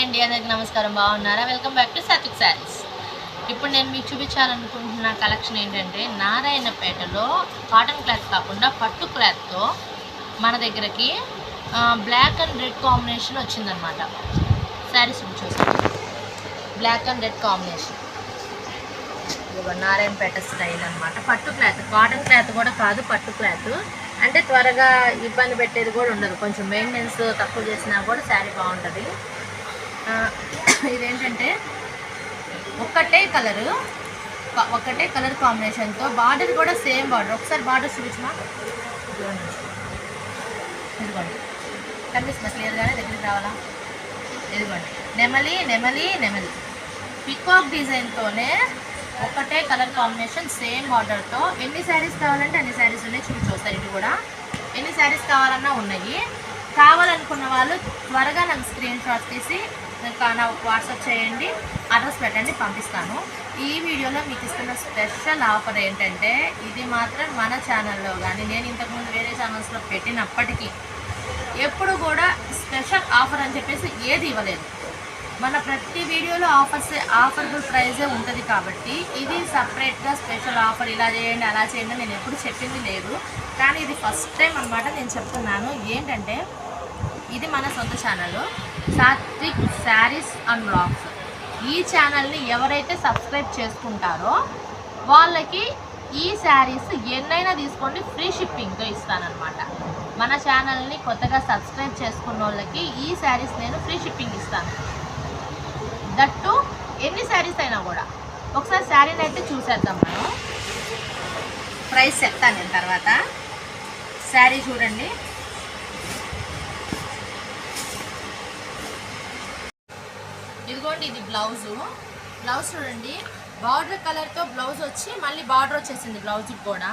అండి అందరికి నమస్కారం. బాగున్నారా? Welcome back to Satvik Sarees ఇప్పుడు నేను మీకు చూపించాలనుకుంటున్న కలెక్షన్ ఏంటంటే నారాయణపేటలో కాటన్ క్లాత్ కాకుండా పట్టు క్లాత్తో మన దగ్గరకి బ్లాక్ అండ్ రెడ్ కాంబినేషన్ వచ్చిందనమాట శారీస్ చూసాం black and red combination Narayanpet style అనమాట పట్టు క్లాత్ కాటన్ క్లాత్ కూడా కాదు పట్టు క్లాత్ అంటే త్వరగా ఇబ్బంది పెట్టేది కూడా ఉండదు. కొంచెం మెయింటెనెన్స్ తక్కువ చేసినా కూడా శారీ బాగుంటుంది. ఇదేంటంటే ఒక్కటే కలరు ఒకటే కలర్ కాంబినేషన్తో బార్డర్ కూడా సేమ్ బార్డర్. ఒకసారి బార్డర్ చూపించమా? ఇదిగోండి. కనిపిస్తుందా? క్లియర్గానే దగ్గరికి రావాలా? ఇదిగోండి. నెమలి నెమలి నెమలి. పికాక్ డిజైన్తోనే ఒకటే కలర్ కాంబినేషన్ సేమ్ బార్డర్తో ఎన్ని శారీస్ కావాలంటే అన్ని శారీస్ ఉన్నాయి చూపించు ఇటు కూడా. ఎన్ని శారీస్ కావాలన్నా ఉన్నాయి. కావాలనుకున్న వాళ్ళు త్వరగా నాకు స్క్రీన్ షాట్ తీసి నాకు వాట్సాప్ చేయండి అడ్రస్ పెట్టండి పంపిస్తాను. ఈ వీడియోలో మీకు ఇస్తున్న స్పెషల్ ఆఫర్ ఏంటంటే ఇది మాత్రం మన ఛానల్లో కానీ నేను ఇంతకుముందు వేరే ఛానల్స్లో పెట్టినప్పటికీ ఎప్పుడు కూడా స్పెషల్ ఆఫర్ అని చెప్పేసి ఏది ఇవ్వలేదు. మన ప్రతి వీడియోలో ఆఫర్స్ ఆఫర్బుల్ ప్రైజే ఉంటుంది కాబట్టి ఇది సపరేట్గా స్పెషల్ ఆఫర్ ఇలా చేయండి అలా చేయండి నేను ఎప్పుడు చెప్పింది లేదు. కానీ ఇది ఫస్ట్ టైం అన్నమాట నేను చెప్తున్నాను. ఏంటంటే ఇది మన సొంత channel Satvik Sarees and blogs ఈ ఛానల్ని ఎవరైతే సబ్స్క్రైబ్ చేసుకుంటారో వాళ్ళకి ఈ శారీస్ ఎన్నైనా తీసుకోండి ఫ్రీ షిప్పింగ్తో ఇస్తానన్నమాట. మన ఛానల్ని కొత్తగా సబ్స్క్రైబ్ చేసుకున్న వాళ్ళకి ఈ శారీస్ నేను ఫ్రీ షిప్పింగ్ ఇస్తాను. దట్టు ఎన్ని శారీస్ అయినా కూడా. ఒకసారి శారీని అయితే చూసేద్దాం మనం. ప్రైస్ చెప్తాను నేను తర్వాత. శారీ చూడండి. ఇదిగోండి ఇది బ్లౌజు. బ్లౌజ్ చూడండి బార్డర్ కలర్తో బ్లౌజ్ వచ్చి మళ్ళీ బార్డర్ వచ్చేసింది బ్లౌజ్కి కూడా.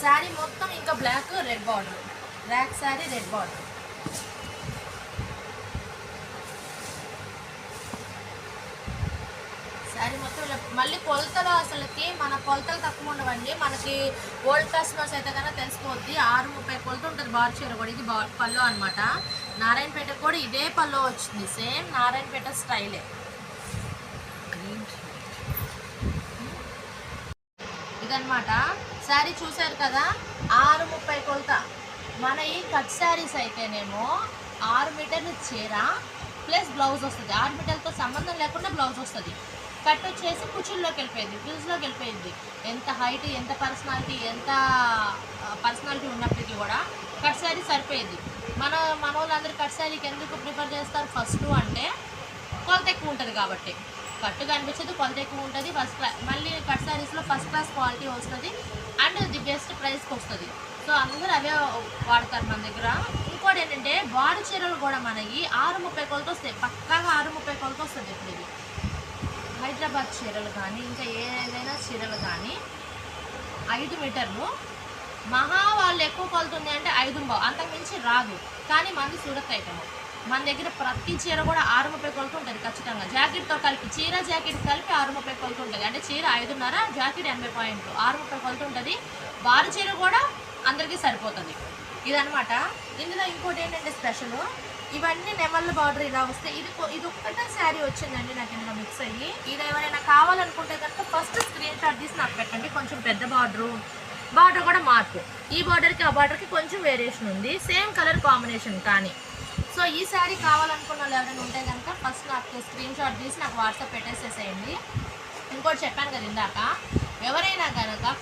శారీ మొత్తం ఇంకా black red border black saree red border saree మొత్తం మళ్ళీ కొలతలు అసలుకి మన కొలతలు తక్కువ ఉండవండి. మనకి ఓల్డ్ కస్టమర్స్ అయితే కన్నా తెలిసిపోద్ది ఆరు ముప్పై కొలత ఉంటుంది బార్ చీర కూడా. ఇది బా పళ్ళు అనమాట నారాయణపేట కూడా ఇదే పల్లో వచ్చింది. సేమ్ నారాయణపేట స్టైలే. ఇదనమాట శారీ చూశారు కదా? ఆరు ముప్పై కొలత. మన ఈ కట్ శారీస్ అయితేనేమో ఆరు మీటర్లు చీర ప్లస్ బ్లౌజ్ వస్తుంది. ఆరు మీటర్లతో సంబంధం లేకుండా బ్లౌజ్ వస్తుంది. కట్ వచ్చేసి కుచుల్లోకి వెళ్ళిపోయింది ఫ్యూజ్లోకి వెళ్ళిపోయింది ఎంత హైట్ ఎంత పర్సనాలిటీ ఎంత పర్సనాలిటీ ఉన్నప్పటికీ కూడా కట్ శారీ సరిపోయింది. మన మన వాళ్ళందరూ కట్ శారీకి ఎందుకు ప్రిఫర్ చేస్తారు? ఫస్ట్ అంటే కొలత ఎక్కువ ఉంటుంది కాబట్టి. కట్టు కనిపించదు కొలత ఎక్కువ ఉంటుంది ఫస్ట్ క్లాస్ మళ్ళీ కట్ శారీస్లో ఫస్ట్ క్లాస్ క్వాలిటీ వస్తుంది అండ్ ది బెస్ట్ ప్రైస్కి వస్తుంది. సో అందరూ అవే వాడతారు మన దగ్గర. ఇంకోటి ఏంటంటే బాడీ చీరలు కూడా మనకి ఆరు ముప్పై కొలతో వస్తాయి పక్కాగా ఆరు ముప్పై కొలతో వస్తుంది ఇప్పుడు హైదరాబాద్ చీరలు కానీ ఇంకా ఏదైనా చీరలు కానీ ఐదు మీటర్లు. మహా వాళ్ళు ఎక్కువ కొలుతుంది అంటే ఐదు అంతకుమించి రాదు. కానీ మంది సూరత్ ఐటమ్ మన దగ్గర ప్రతి చీర కూడా ఆరు ముప్పై కొలుతూ ఉంటుంది ఖచ్చితంగా. జాకెట్తో కలిపి చీర జాకెట్ కలిపి ఆరు ముప్పై కొలుతూ ఉంటుంది. అంటే చీర ఐదున్నర జాకెట్ ఎనభై పాయింట్లు ఆరు ముప్పై కొలుతూ ఉంటుంది. వారి చీర కూడా అందరికీ సరిపోతుంది. ఇదనమాట ఇందులో ఇంకోటి ఏంటంటే స్పెషల్ ఇవన్నీ నెమళ్ళ బార్డర్ ఇలా వస్తే ఇది ఇది ఒక్కటే శారీ వచ్చిందండి నాకు ఇందులో మిక్స్ అయ్యి. ఇది ఎవరైనా కావాలనుకుంటే కనుక ఫస్ట్ స్క్రీన్ షాట్ తీసి నాకు పెట్టండి. కొంచెం పెద్ద బార్డరు. బార్డర్ కూడా మార్పు. ఈ బార్డర్కి ఆ బార్డర్కి కొంచెం వేరియేషన్ ఉంది. సేమ్ కలర్ కాంబినేషన్ కానీ. సో ఈ శారీ కావాలనుకున్న వాళ్ళు ఎవరైనా ఉంటే కనుక ఫస్ట్ నాకు స్క్రీన్ షాట్ తీసి నాకు వాట్సాప్ పెట్టేసేసేయండి. ఇంకోటి చెప్పాను కదా ఇందాక. ఎవరైనా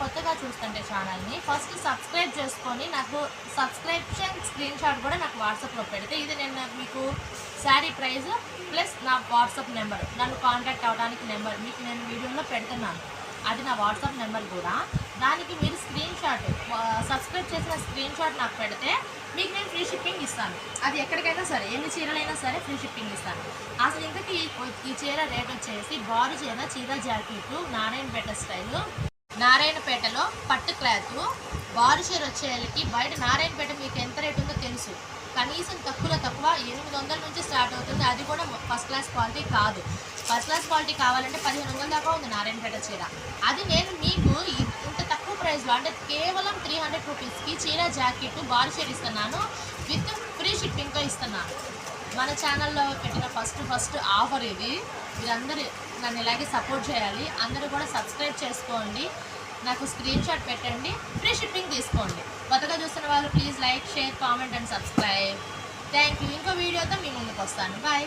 కొత్తగా చూస్తుంటే ఛానల్ని ఫస్ట్ సబ్స్క్రైబ్ చేసుకొని నాకు సబ్స్క్రిప్షన్ స్క్రీన్ షాట్ కూడా నాకు వాట్సాప్లో పెడితే ఇది నేను మీకు శారీ ప్రైస్ ప్లస్ నా వాట్సాప్ నెంబర్. నన్ను కాంటాక్ట్ అవ్వడానికి నెంబర్. మీకు నేను వీడియోలో పెడుతున్నాను. అది నా వాట్సాప్ నెంబర్ కూడా. దానికి మీరు స్క్రీన్ షాట్ సబ్స్క్రైబ్ చేసిన స్క్రీన్ షాట్ నాకు పెడితే మీకు నేను ఫ్రీ షిప్పింగ్ ఇస్తాను. అది ఎక్కడికైనా సరే ఎన్ని చీరలైనా సరే ఫ్రీ షిప్పింగ్ ఇస్తాను. అసలు ఇంతకీ ఈ- చీర రేట్ వచ్చేసి బారు చీర చీర జాకెట్ నారాయణపేట స్టైల్ నారాయణపేటలో పట్టు క్లాత్. బారు చీర వచ్చేళ్ళకి బయట నారాయణపేట మీకు ఎంత రేట్ ఉందో తెలుసు. కనీసం తక్కువలో తక్కువ ఎనిమిది వందల నుంచి స్టార్ట్ అవుతుంది. అది కూడా ఫస్ట్ క్లాస్ క్వాలిటీ కాదు. ఫస్ట్ క్లాస్ క్వాలిటీ కావాలంటే పదిహేను వందల దాకా ఉంది నారాయణపేట చీర. అది నేను మీకు ఇంత తక్కువ ప్రైస్లో అంటే కేవలం త్రీ హండ్రెడ్ రూపీస్కి చీర జాకెట్ బారు ఇస్తున్నాను. విత్ ఫ్రీ షిప్పింగ్తో ఇస్తున్నాను. మన ఛానల్లో పెట్టిన ఫస్ట్ ఫస్ట్ ఆఫర్ ఇది. మీరందరూ నన్ను ఇలాగే సపోర్ట్ చేయాలి. అందరూ కూడా సబ్స్క్రైబ్ చేసుకోండి. నాకు స్క్రీన్ షాట్ పెట్టండి ఫ్రీ షిప్పింగ్ తీసుకోండి. కొత్తగా చూస్తున్న వాళ్ళు please like share comment and subscribe thank you ఇంకో వీడియోతో మీ ముందుకు వస్తాను. బాయ్